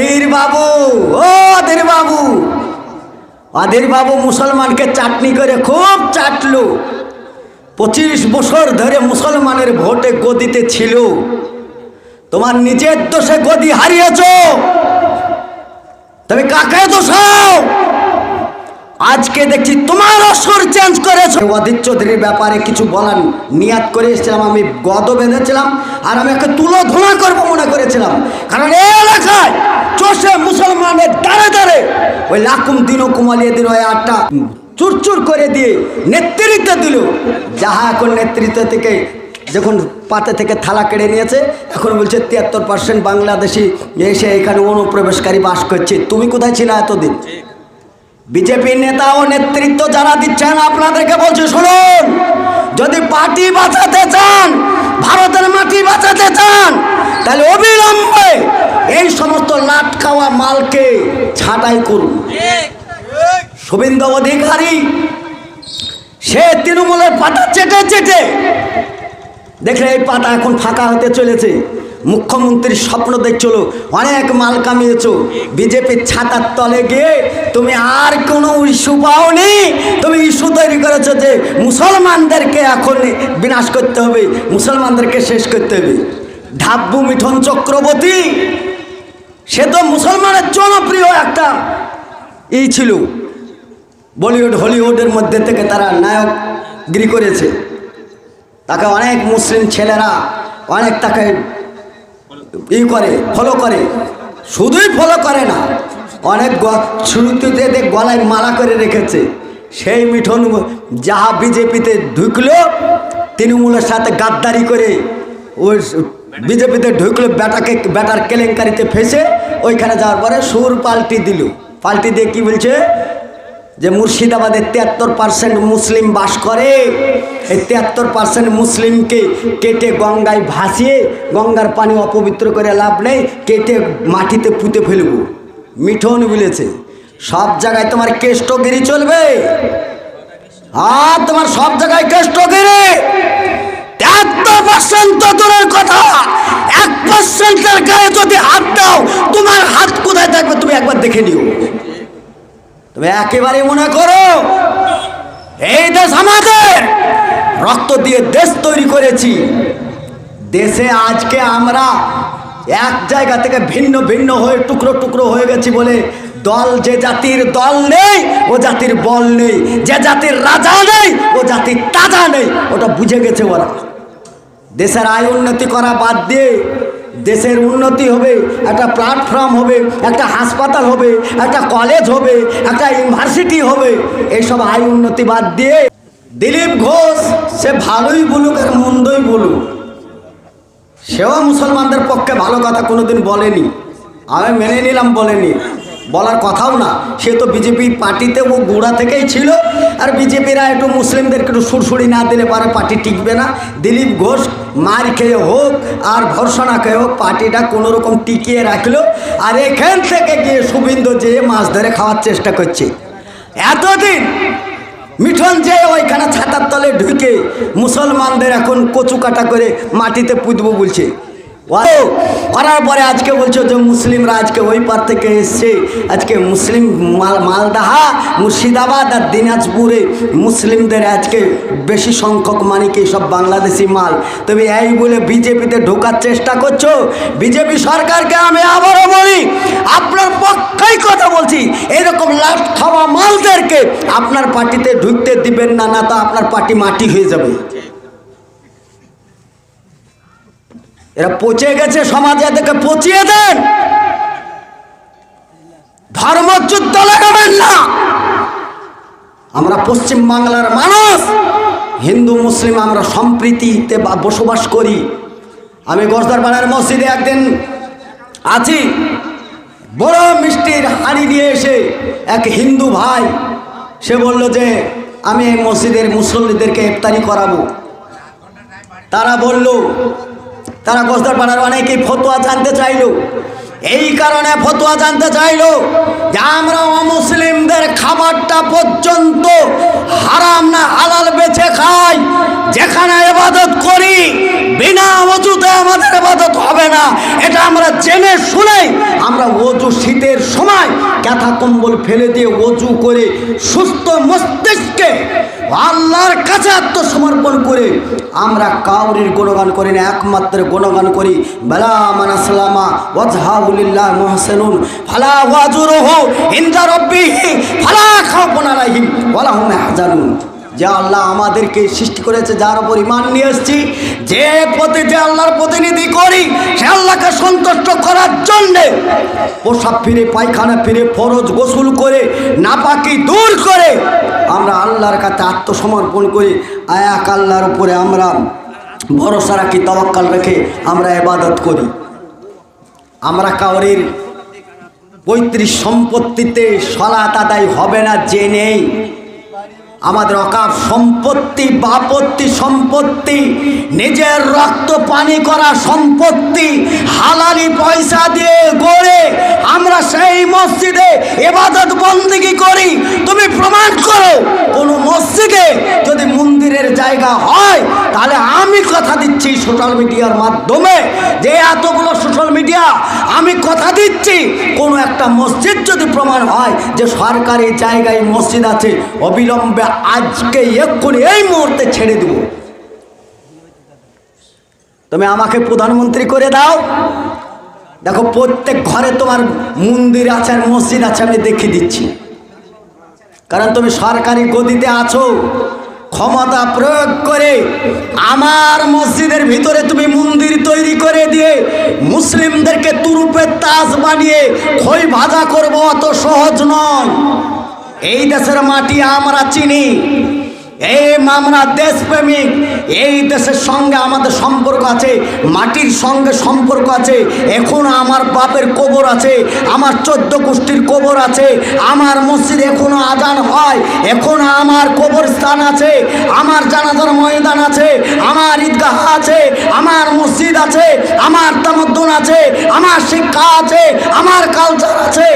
অধীর বাবু, ও অধীর বাবু। অধীর বাবু মুসলমানকে চাটনি করে খুব চাটলো। পঁচিশ বছর ধরে মুসলমানের ভোটে গদিতে ছিল। তোমার নিজের দোষে গদি হারিয়েছ। তবে কাকে দোষাও আজকে দেখছি তোমার অসর চেঞ্জ করেছ। অধীর চৌধুরীর ব্যাপারে কিছু বলার নিয়াত করে এসেছিলাম, আমি গদ বেঁধেছিলাম, আর আমি একটা তুলো ধোঁয়া করব মনে করেছিলাম। কারণ এই এলাকায় চষে মুসলমানের দাঁড়ে দাঁড়ে ওই লাকুম দিনও কুমালিয়ে দিন ওই আটটা চুরচুর করে দিয়ে নেতৃত্ব দিল। যাহা এখন নেতৃত্ব থেকে যখন পাতে থেকে থালা কেড়ে নিয়েছে এখন বলছে তিয়াত্তর পার্সেন্ট বাংলাদেশি এসে এখানে অনুপ্রবেশকারী বাস করছে। তুমি কোথায় ছিলে এতদিন? বিজেপি নেতা ও নেতৃত্ব যারা দিচ্ছেন আপনাদেরকে বলছে শুনুন! যদি পার্টি বাঁচাতে চান, ভারতের মাটি বাঁচাতে চান, তাহলে অবিলম্বে এই সমস্ত লাট খাওয়া মালকে ছাঁটাই করুন। শুভেন্দু অধিকারী, সে তৃণমূলের পাতা চেটে চেটে, দেখলে এই পাতা এখন ফাঁকা হতে চলেছে। মুখ্যমন্ত্রীর স্বপ্ন দেখছিল অনেক মাল কামিয়েছ। বিজেপির ছাতার তলে গিয়ে তুমি আর কোনো ইস্যু পাওনি। তুমি ইস্যু তৈরি করেছ যে মুসলমানদেরকে এখন বিনাশ করতে হবে, মুসলমানদেরকে শেষ করতে হবে। ঢাব্বু মিঠন চক্রবর্তী, সে তো মুসলমানের জনপ্রিয় একটা ই ছিল। বলিউড, হলিউডের মধ্যে থেকে তারা নায়কগিরি করেছে। তাকে অনেক মুসলিম ছেলেরা, অনেক তাকে ই করে ফলো করে। শুধুই ফলো করে না, অনেক শুরুতে গলায় মালা করে রেখেছে, সেই মিঠন যাহা বিজেপিতে ঢুকলো, তৃণমূলের সাথে গাদ্দারি করে, ওই বিজেপিতে ঢুকলো বেটাকে বেটার কেলেঙ্কারিতে ফেসে, ওইখানে যাওয়ার পরে সুর পাল্টি দিল। পাল্টি দিয়ে কী বলছে? যে মুর্শিদাবাদে তিয়াত্তর পার্সেন্ট মুসলিম বাস করে, এই তিয়াত্তর পার্সেন্ট মুসলিমকে কেটে গঙ্গায় ভাসিয়ে, গঙ্গার পানি অপবিত্র করে লাভ নেই, কেটে মাটিতে পুঁতে ফেলব। মিঠন বলেছে, সব জায়গায় তোমার কেষ্টগিরি চলবে। আর তোমার সব জায়গায় কেষ্টগিরি। তিয়াত্তর পার্সেন্ট তো কথা। এক পার্সেন্টের গায়ে যদি হাত দাও, তোমার হাত কোথায় থাকবে তুমি একবার দেখে নিও। তবে একেবারে মনে করো, এই দেশ আমাদের, রক্ত দিয়ে দেশ তৈরি করেছি। দেশে আজকে আমরা এক জায়গা থেকে ভিন্ন ভিন্ন হয়ে টুকরো টুকরো হয়ে গেছি বলে দল যে জাতির দল নেই, ও জাতির বল নেই। যে জাতির রাজা নেই, ও জাতির তাজা নেই। ওটা বুঝে গেছে ওরা। দেশের আয় উন্নতি করা বাদ দিয়ে দেশের উন্নতি হবে, একটা প্ল্যাটফর্ম হবে, একটা হাসপাতাল হবে, একটা কলেজ হবে, একটা ইউনিভার্সিটি হবে। এইসব আয় উন্নতি বাদ দিয়ে দিলীপ ঘোষ, সে ভালোই বলুক আর মন্দই বলুক। সেও মুসলমানদের পক্ষে ভালো কথা কোনোদিন বলেনি। আমি মেনে নিলাম বলেনি। বলার কথাও না। সে তো বিজেপি পার্টিতে ও গোড়া থেকেই ছিল। আর বিজেপিরা একটু মুসলিমদেরকে একটু সুরসুরি না দিলে পারে পার্টি টিকবে না। দিলীপ ঘোষ মার খেয়ে হোক আর ভর্সনা খেয়ে হোক, পার্টিটা কোনো রকম টিকিয়ে রাখল। আর এখান থেকে গিয়ে শুভিন্দু যে মাছ ধরে খাওয়ার চেষ্টা করছে। এতদিন মিঠন যে ওইখানে ছাতার তলে ঢুকে মুসলমানদের এখন কচু কাটা করে মাটিতে পুঁতবো বলছে। করার পরে আজকে বলছো যে মুসলিমরা আজকে ওই পার থেকে এসছে। আজকে মুসলিম মাল মালদাহা, মুর্শিদাবাদ আর দিনাজপুরে মুসলিমদের আজকে বেশি সংখ্যক মানে কি সব বাংলাদেশি মাল। তবে এই বলে বিজেপিতে ঢোকার চেষ্টা করছ। বিজেপি সরকারকে আমি আবারও বলি, আপনার পক্ষেই কথা বলছি, এরকম লাট খাওয়া মালদেরকে আপনার পার্টিতে ঢুকতে দিবেন না না তো আপনার পার্টি মাটি হয়ে যাবে। এরা পচে গেছে, সমাজে এদেরকে পচিয়ে দেন। ধর্মযুদ্ধ লাগাবেন না। আমরা পশ্চিম বাংলার মানুষ, হিন্দু, মুসলিম, আমরা সম্প্রীতিতে বসবাস করি। আমি গজদার পাড়ার মসজিদে একদিন আছি, বড় মিষ্টির হাড়ি নিয়ে এসে এক হিন্দু ভাই, সে বলল যে, আমি এই মসজিদের মুসল্লিদেরকে ইফতারি করাবো। তারা বলল তারা গোসদার পাড়ার অনেকেই ফতোয়া জানতে চাইল। এই কারণে ফতোয়া জানতে চাইল যে আমরা অমুসলিমদের খাবারটা পর্যন্ত হারাম না, হালাল বেছে খাই। যেখানে এবাদত করি, বিনা অজুতে আমাদের এবাদত হবে না। এটা আমরা জেনে আমরা অজু শীতের সময় ক্যাথা কম্বল ফেলে দিয়ে অজু করে সুস্থ মস্তিষ্কে আল্লাহর কাছে আত্মসমর্পণ করে আমরা কাউরির গুণগান করি না, একমাত্র গুণগান করি। বেলা ফালা ফালা খাউফুন যে আল্লাহ আমাদেরকে সৃষ্টি করেছে, যার উপর ইমান নিয়ে এসেছি, যে পথে যে আল্লাহর প্রতিনিধি করি, সে আল্লাহকে সন্তুষ্ট করার জন্যে পোশাক ফিরে, পায়খানা ফিরে, ফরজ গোসল করে, নাপাকি দূর করে আমরা আল্লাহর কাছে আত্মসমর্পণ করি। আয়াক আল্লাহর উপরে আমরা ভরসা রাখি তবাক্কাল রেখে আমরা এবাদত করি। আমরা কাউরির পঁয়ত্রিশ সম্পত্তিতে সলাত আদায় হবে না, জেনেই আমাদের অকাপ সম্পত্তি, বাপত্তি, সম্পত্তি, নিজের রক্ত পানি করা সম্পত্তি, হালালি পয়সা দিয়ে গড়ে আমরা সেই মসজিদে এবাদত বন্দিগি করি। তুমি প্রমাণ করো, কোনো মসজিদে যদি মন্দিরের জায়গা হয়, তাহলে আমি কথা দিচ্ছি সোশ্যাল মিডিয়ার মাধ্যমে যে সোশ্যাল মিডিয়া, আমি কথা দিচ্ছি। কোনো একটা মসজিদ যদি প্রমাণ হয় যে সরকারি জায়গায় মসজিদ আছে, অবিলম্বে আজকে এক্ষুনি এই মুহূর্তে ছেড়ে দেব। তুমি আমাকে প্রধানমন্ত্রী করে দাও। দেখো, প্রত্যেক ঘরে তোমার মন্দির আছে আর মসজিদ আছে, আমি দেখিয়ে দিচ্ছি। কারণ তুমি সরকারি গদিতে আছো। ক্ষমতা প্রয়োগ করে আমার মসজিদের ভিতরে তুমি মন্দির তৈরি করে দিয়ে মুসলিমদেরকে তুরুপের তাস বানিয়ে খই ভাজা করব অত সহজ নয়। এই দেশের মাটি আমরা চিনি। এই আমরা দেশপ্রেমিক। এই দেশের সঙ্গে আমাদের সম্পর্ক আছে, মাটির সঙ্গে সম্পর্ক আছে, এখন আমার বাপের কবর আছে, আমার চোদ্দ গোষ্ঠীর কবর আছে, আমার মসজিদ এখনও আজান হয়, এখন আমার কবরস্থান আছে, আমার জানাজার ময়দান আছে, আমার ঈদগাহ আছে, আমার মসজিদ আছে, আমার তামদ্দন আছে, আমার শিক্ষা আছে, আমার কালচার আছে।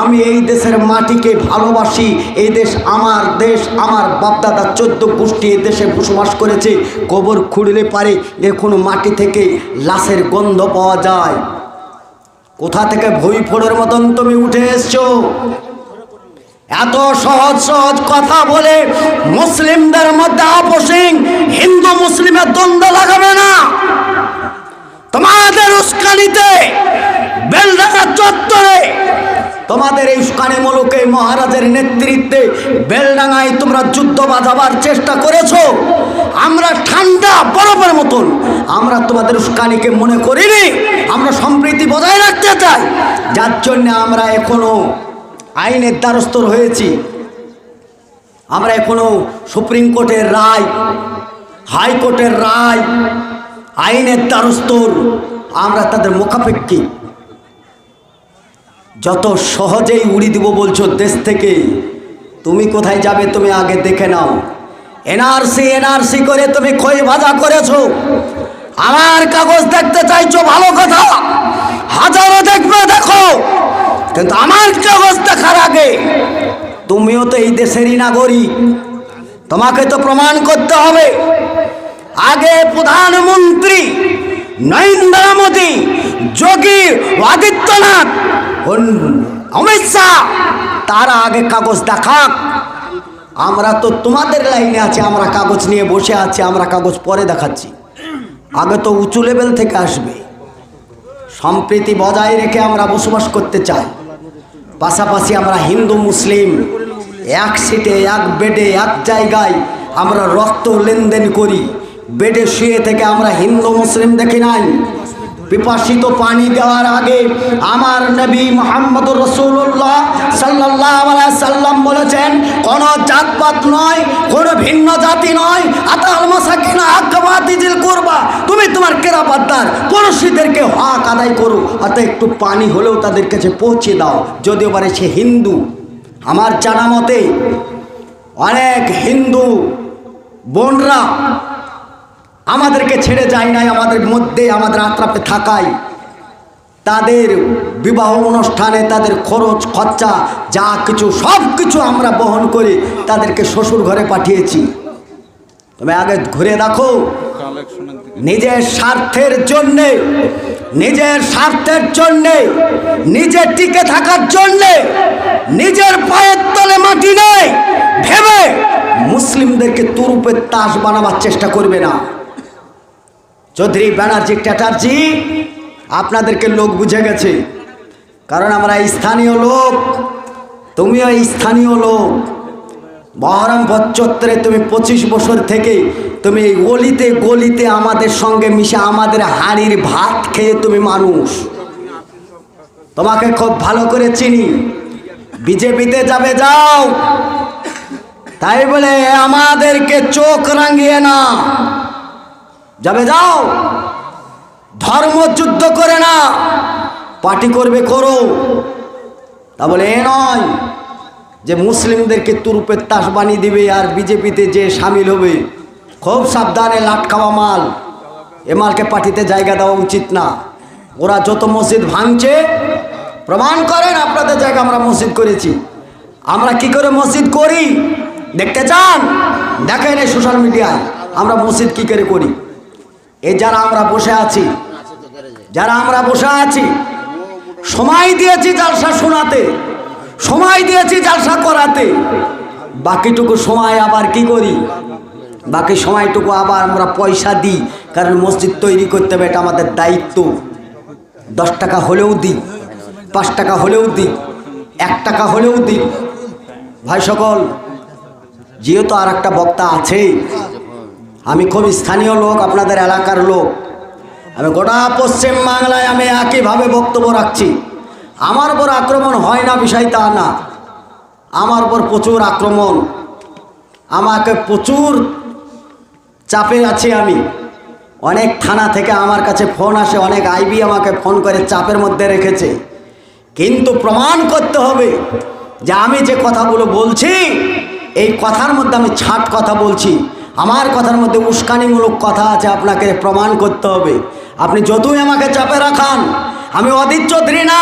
আমি এই দেশের মাটিকে ভালোবাসি, এই দেশ আমার দেশ, আমার বাপদাদা চোদ্দ গোষ্ঠী এই দেশে বসবাস করেছে কবর খুঁড়লে পারে এখনও মাটি থেকে লাশের গন্ধ পাওয়া যায়। কোথা থেকে ভই ফোড়ের মতন তুমি উঠে এসছো? এত সহজ সহজ কথা বলে মুসলিমদের মধ্যে আপোষিং হিন্দু মুসলিমের দ্বন্দ্ব লাগাবে না। তোমাদের উস্কানিতে বেলডাঙ্গা চত্বরে তোমাদের এই উস্কানি মুলুকে মহারাজের নেতৃত্বে বেলডাঙ্গায় তোমরা যুদ্ধ বাঁধাবার চেষ্টা করেছ? আমরা ঠান্ডা বরফের মতন। আমরা তোমাদের উস্কানিকে মনে করিনি। আমরা সম্প্রীতি বজায় রাখতে চাই। যার জন্য আমরা এখনও আইনের দ্বারস্থ হয়েছি। আমরা এখনও সুপ্রিম কোর্টের রায় হাইকোর্টের রায়, আইনের দ্বারস্থর আমরা তাদের মুখাপেক্ষী। যত সহজেই উড়ি দিব বলছো দেশ থেকে, তুমি কোথায় যাবে তুমি আগে দেখে নাও। এনআরসি এনআরসি করে তুমি খই ভাজা করেছ। আমার কাগজ দেখতে চাইছো, ভালো কথা। হাজারো দেখবে, দেখো। কিন্তু আমার কাগজ দেখার আগে, তুমিও তো এই দেশেরই নাগরিক। তোমাকে তো প্রমাণ করতে হবে। আগে প্রধানমন্ত্রী নরেন্দ্র মোদী, যোগী আদিত্যনাথ অমিত শাহ, তারা আগে কাগজ দেখাক। আমরা তো তোমাদের লাইনে আছি, আমরা কাগজ নিয়ে বসে আছি, আমরা কাগজ পরে দেখাচ্ছি। আগে তো উঁচু লেভেল থেকে আসবে। সম্প্রীতি বজায় রেখে আমরা বসবাস করতে চাই। পাশাপাশি আমরা হিন্দু, মুসলিম, এক সিটে, এক বেডে, এক জায়গায় আমরা রক্ত লেনদেন করি। বেডে শুয়ে থেকে আমরা হিন্দু মুসলিম দেখি নাই। পিপাসিত পানি দেওয়ার আগে আমার নবী মোহাম্মদ রসুল্লাহ সাল্লাহ সাল্লাম বলেছেন, কোন জাতপাত নয়, কোন ভিন্ন জাতি নয়। আতাল মাসাকিন আকাবাতিজিল করবা। তুমি তোমার কেরাপাত্তার পড়শিদেরকে হক আদায় করো, অর্থাৎ একটু পানি হলেও তাদের কাছে পৌঁছে দাও। যদিও পারে সে হিন্দু, আমার জানা মতে অনেক হিন্দু বোনরা আমাদেরকে ছেড়ে যায় নাই, আমাদের মধ্যে, আমাদের আত্রাপে থাকায় তাদের বিবাহ অনুষ্ঠানে তাদের খরচ, খরচা, যা কিছু, সব কিছু আমরা বহন করে তাদেরকে শ্বশুর ঘরে পাঠিয়েছি। তুমি আগে ঘুরে দেখো, নিজের স্বার্থের জন্যে, নিজের স্বার্থের জন্যে, নিজে টিকে থাকার জন্যে, নিজের পায়ের তলে মাটি নেই, ভেবে মুসলিমদেরকে তুরুপের তাস বানাবার চেষ্টা করবে না। চৌধুরী ব্যানার্জি চ্যাটার্জি আপনাদেরকে লোক বুঝে গেছে। কারণ আমরা স্থানীয় লোক, তুমিও স্থানীয় লোক। বহরমপুর চত্বরে তুমি পঁচিশ বছর থেকে তুমি এই গলিতে গলিতে আমাদের সঙ্গে মিশে আমাদের হাড়ির ভাত খেয়ে তুমি মানুষ। তোমাকে খুব ভালো করে চিনি। বিজেপিতে যাবে যাও। তাই বলে আমাদেরকে চোখ রাঙিয়ে না যাবে, যাও। ধর্মযুদ্ধ করে না, পার্টি করবে, করো। তা বলে, এ নয় যে মুসলিমদেরকে তুরুপের তাস বানিয়ে দিবে আর বিজেপিতে যে সামিল হবে। খুব সাবধানে লাট খাওয়া মাল। এ মালকে পার্টিতে জায়গা দেওয়া উচিত না। ওরা যত মসজিদ ভাঙছে, প্রমাণ করেন আপনাদের জায়গা আমরা মসজিদ করেছি। আমরা কি করে মসজিদ করি? দেখতে চান? দেখেন এই সোশ্যাল মিডিয়ায় আমরা মসজিদ কি করে করি? এই যারা আমরা বসে আছি, যারা আমরা বসে আছি, সময় দিয়েছি জালসা শোনাতে, সময় দিয়েছি জালসা করাতে, বাকিটুকু সময় আবার কি করি? বাকি সময়টুকু আবার আমরা পয়সা দিই, কারণ মসজিদ তৈরি করতে হবে, এটা আমাদের দায়িত্ব। দশ টাকা হলেও দিই, পাঁচ টাকা হলেও দিই, এক টাকা হলেও দিই। ভাই সকল, যেহেতু আর একটা বক্তা আছে আমি খুব স্থানীয় লোক, আপনাদের এলাকার লোক। আমি গোটা পশ্চিম বাংলায় আমি একইভাবে বক্তব্য রাখছি। আমার উপর আক্রমণ হয় না বিষয় তা না। আমার উপর প্রচুর আক্রমণ। আমাকে প্রচুর চাপে আছি আমি। অনেক থানা থেকে আমার কাছে ফোন আসে, অনেক আইবি আমাকে ফোন করে চাপের মধ্যে রেখেছে। কিন্তু প্রমাণ করতে হবে যে আমি যে কথাগুলো বলছি, এই কথার মধ্যে আমি ছাট কথা বলছি। আমার কথার মধ্যে উস্কানিমূলক কথা আছে, আপনাকে প্রমাণ করতে হবে। আপনি যতই আমাকে চাপে রাখান, আমি অদিত চৌধুরী না।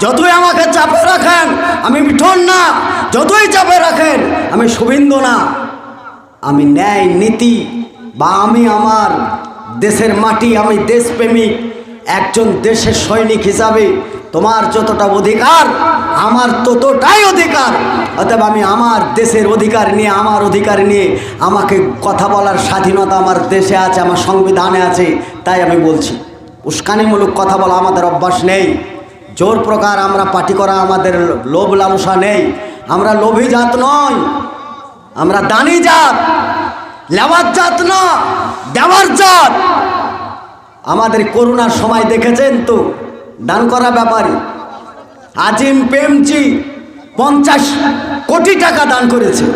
যতই আমাকে চাপে রাখেন, আমি মিঠন না। যতই চাপে রাখেন, আমি শুভেন্দু না। আমি ন্যায়, নীতি বা আমি আমার দেশের মাটি, আমি দেশপ্রেমিক, একজন দেশের সৈনিক হিসাবে তোমার যতটা অধিকার, আমার ততটাই অধিকার। অতএব আমি আমার দেশের অধিকার নিয়ে, আমার অধিকার নিয়ে আমাকে কথা বলার স্বাধীনতা আমার দেশে আছে, আমার সংবিধানে আছে, তাই আমি বলছি। উস্কানিমূলক কথা বলা আমাদের অভ্যাস নেই। জোর প্রকার আমরা পার্টি করা আমাদের লোভ লালসা নেই। আমরা লোভী জাত নয় আমরা দানি জাত লেবার জাত না, দেওয়ার জাত। আমাদের করোনার সময় দেখেছেন তো? দান করা ব্যাপারে। আজিম পেমচি পঞ্চাশ কোটি টাকা দান করেছে।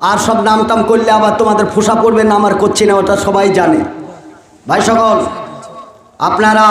আর সব নাম টাম করলে আবার তোমাদের ফোসা পড়বে না, আমার করছি না, ওটা সবাই জানে। ভাই সকল, আপনারা